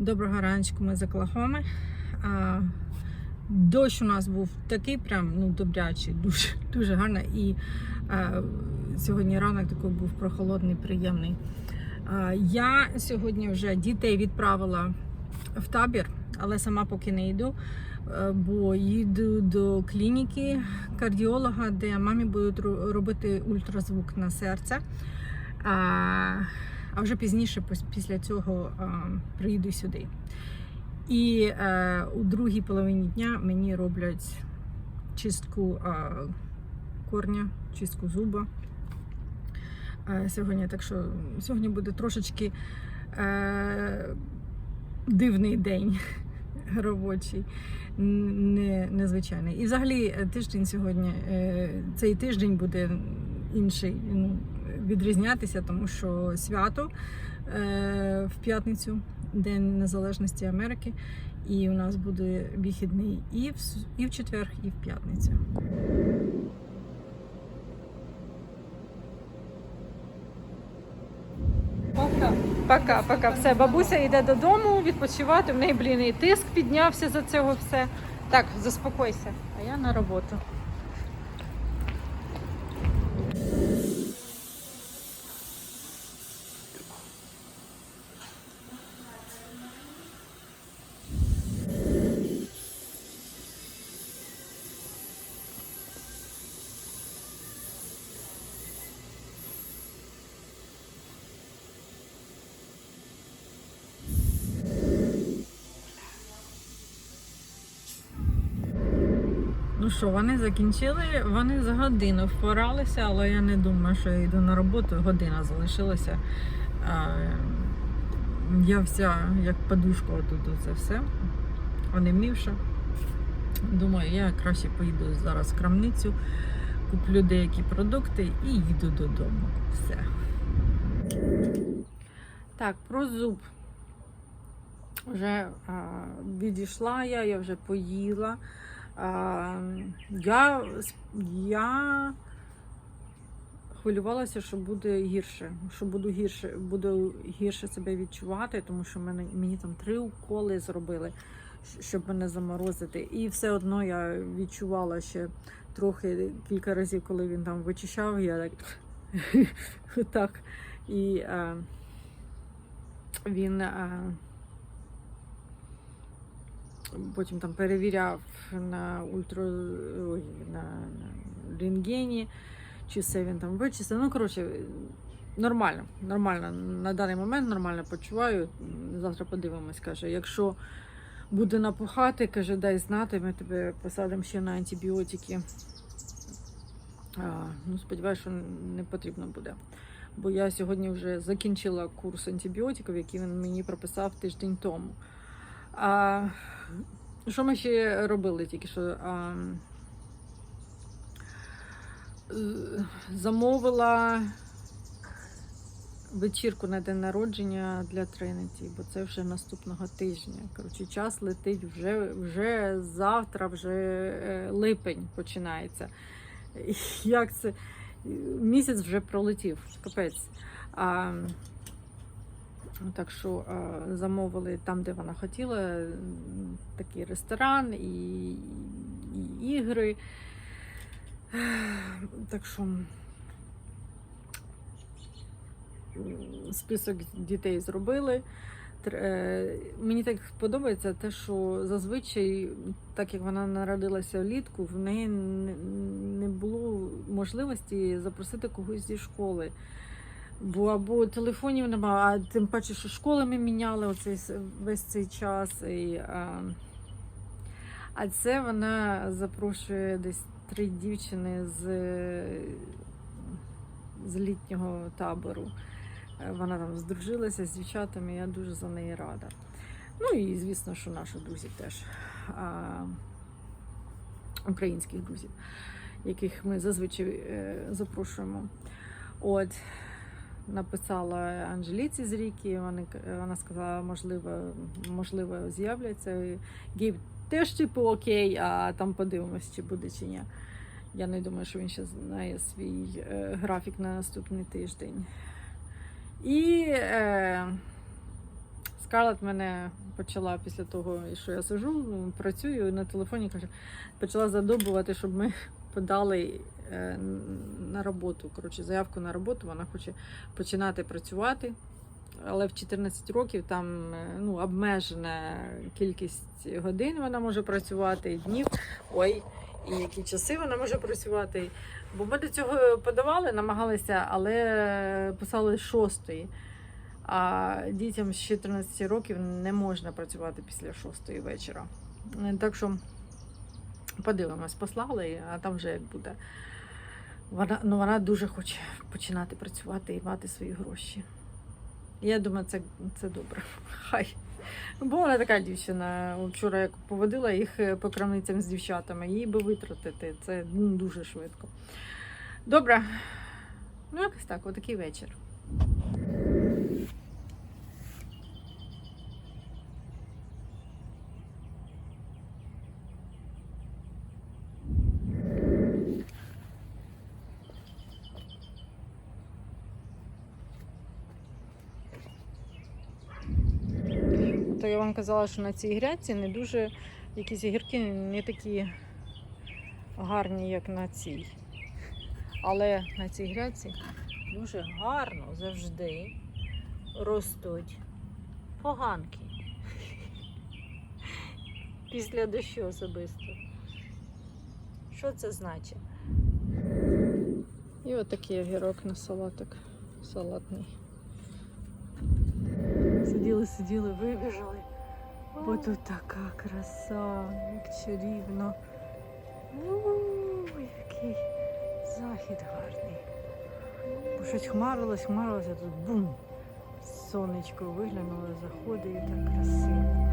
Доброго раночку, ми з Оклахоми. А, дощ у нас був такий прям ну, добрячий, дуже, дуже гарно. І а, сьогодні ранок такий був прохолодний, приємний. А, я сьогодні вже дітей відправила в табір, але сама поки не йду, е, бо їду до клініки кардіолога, де мамі будуть робити ультразвук на серце. А, а вже пізніше, після цього, приїду сюди. І е, у другій половині дня мені роблять чистку корня, чистку зуба. Е, сьогодні, так що сьогодні буде трошечки е, дивний день робочий, не, незвичайний. І взагалі е, тиждень сьогодні, е, цей тиждень буде інший, ну, відрізнятися, тому що свято е, в п'ятницю, День Незалежності Америки. І у нас буде вихідний і в, і в четвер, і в п'ятницю. Пока. Пока. Все, бабуся йде додому відпочивати. В неї, блін, і тиск піднявся за цього все. Так, заспокойся. А я на роботу. Ну що, вони закінчили, вони за годину впоралися, але я не думаю, що я йду на роботу, година залишилася. Я вся як подушка тут це все. Онемівша. Думаю, я краще поїду зараз в крамницю, куплю деякі продукти і їду додому. Все. Так, про зуб. Вже а, відійшла я, я вже поїла. А, я, я хвилювалася, що буде гірше, що буду гірше, буду гірше себе відчувати, тому що мене, мені там три уколи зробили, щоб мене заморозити. І все одно я відчувала ще трохи кілька разів, коли він там вичищав, я так так. І а, він. Потім там перевіряв на ультра ой, на, на рентгені, чи все він там вичистив. Ну, коротше, нормально, нормально. На даний момент нормально почуваю. Завтра подивимось, каже. Якщо буде напухати, каже, дай знати, ми тебе посадимо ще на антибіотики. А, ну, сподіваюся, що не потрібно буде. Бо я сьогодні вже закінчила курс антибіотиків, який він мені прописав тиждень тому. А, що ми ще робили тільки що? А, замовила вечірку на день народження для Тринеті, бо це вже наступного тижня. Коротше, час летить вже, вже завтра, вже е, липень починається. Як це? Місяць вже пролетів, капець. А, так що замовили там, де вона хотіла, такий ресторан і, і ігри. Так що список дітей зробили. Е, Мені так подобається те, що зазвичай, так як вона народилася влітку, в неї не- не було можливості запросити когось зі школи. Бо або телефонів немає, а тим паче, що школи ми міняли оцей весь цей час. І, а, а це вона запрошує десь три дівчини з, з літнього табору. Е, Вона там здружилася з дівчатами, я дуже за неї рада. Ну і звісно, що наші друзі теж. А, українських друзів, яких ми зазвичай е, запрошуємо. От написала Анжеліці з Ріки. Вони, вона сказала, можливо, можливо, з'являться. Гейб теж типу окей, а там подивимось, чи буде чи ні. Я не думаю, що він ще знає свій е, графік на наступний тиждень. І е, Скарлет мене почала після того, що я сижу, працюю на телефоні, каже, почала задобувати, щоб ми подали на роботу. Коротше, заявку на роботу. Вона хоче починати працювати. Але в 14 років там е, ну, обмежена кількість годин вона може працювати, і днів. Ой, і які часи вона може працювати. Бо ми до цього подавали, намагалися, але писали з шостої. А дітям з 14 років не можна працювати після шостої вечора. Е, Так що подивимось, послали, а там вже як буде. Вона, ну, вона дуже хоче починати працювати і мати свої гроші. Я думаю, це, це добре. Хай. Бо вона така дівчина. Вчора як поводила їх е, по крамницям з дівчатами, їй би витратити. Це ну, дуже швидко. Добре. Ну, якось так, отакий вечір. То я вам казала, що на цій грядці не дуже якісь огірки не такі гарні, як на цій. Але на цій грядці дуже гарно завжди ростуть поганки. Після дощу особисто. Що це значить? І отакий огірок на салатик салатний. Сиділи, сиділи, вибіжали. Бо тут така краса, як чарівно. Ууу, який захід гарний. Бо щось хмарилось, а тут бум! Сонечко виглянуло, заходить і так красиво.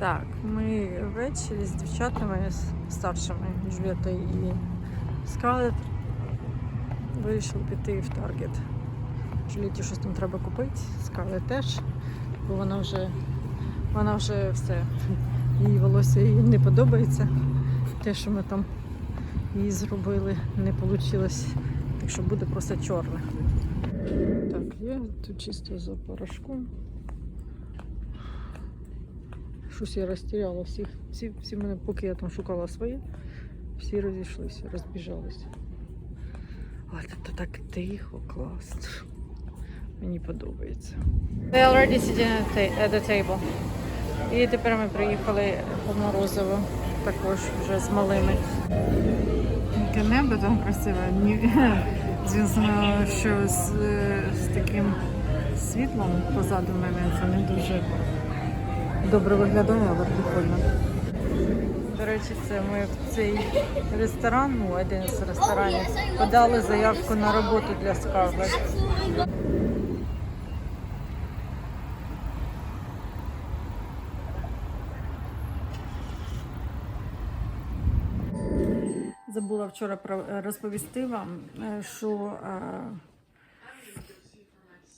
Так, ми ввечері з дівчатами старшими Джульєтою і Скарлет вирішили піти в Таргет. Джульєті щось там треба купити, Скарлет теж, бо вона вже вона вже все. Її волосся їй не подобається. Те, що ми там їй зробили, не вийшло. Так що буде просто чорне. Так, я тут чисто за порошком. Щось я розтіряла всіх. Всі, всі мене, поки я там шукала своє, всі розійшлися, розбіжалися. А тут так тихо, класно. Мені подобається. They already sitting at the- table. І тепер ми приїхали по Морозово, також вже з малими. Яке небо там красиве. Звісно, що з, з таким світлом позаду мене це не дуже добре виглядає, але прикольно. До речі, це ми в цей ресторан, ну один з ресторанів, подали заявку на роботу для Скарлет. Забула вчора про розповісти вам, е, що е,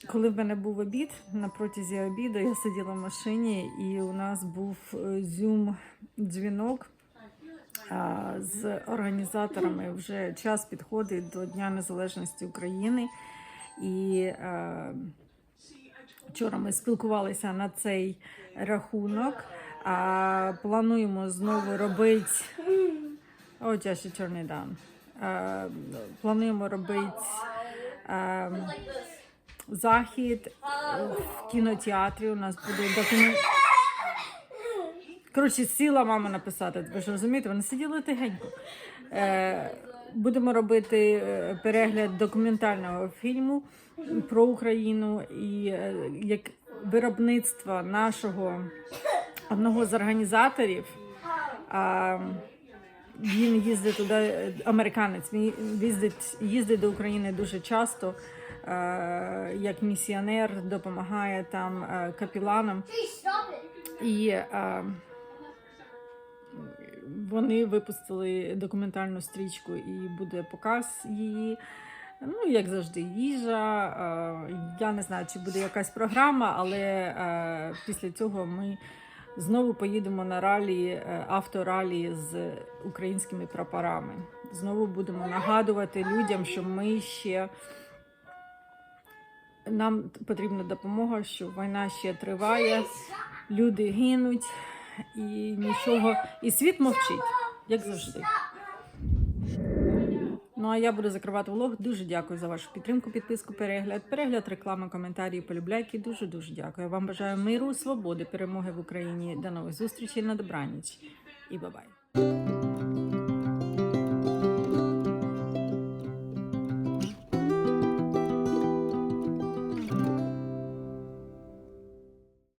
коли в мене був обід, на протязі обіду я сиділа в машині, і у нас був зюм дзвінок з організаторами. Вже час підходить до Дня Незалежності України. І е, вчора ми спілкувалися на цей рахунок. А плануємо знову робити. О, just turn it down. Е, плануємо робити е, захід в кінотеатрі. У нас буде документ. Коротше, сіла мама написати, ви ж розумієте, вони сиділи тихенько. Е, будемо робити е, перегляд документального фільму про Україну і е, як виробництва нашого одного з організаторів. А, він їздить туди, е, американець, він їздить, їздить до України дуже часто. Е, Як місіонер допомагає там е, капіланам. І е, вони випустили документальну стрічку і буде показ її. Ну, як завжди, їжа. Я не знаю, чи буде якась програма, але після цього ми знову поїдемо на ралі, авторалі з українськими прапорами. Знову будемо нагадувати людям, що ми ще нам потрібна допомога, що війна ще триває, люди гинуть і нічого. І світ мовчить, як завжди. Ну а я буду закривати влог. Дуже дякую за вашу підтримку, підписку, перегляд, перегляд, реклама, коментарі, полюбляйки. Дуже дуже дякую. Вам бажаю миру, свободи, перемоги в Україні. До нових зустрічей на добраніч і бабай.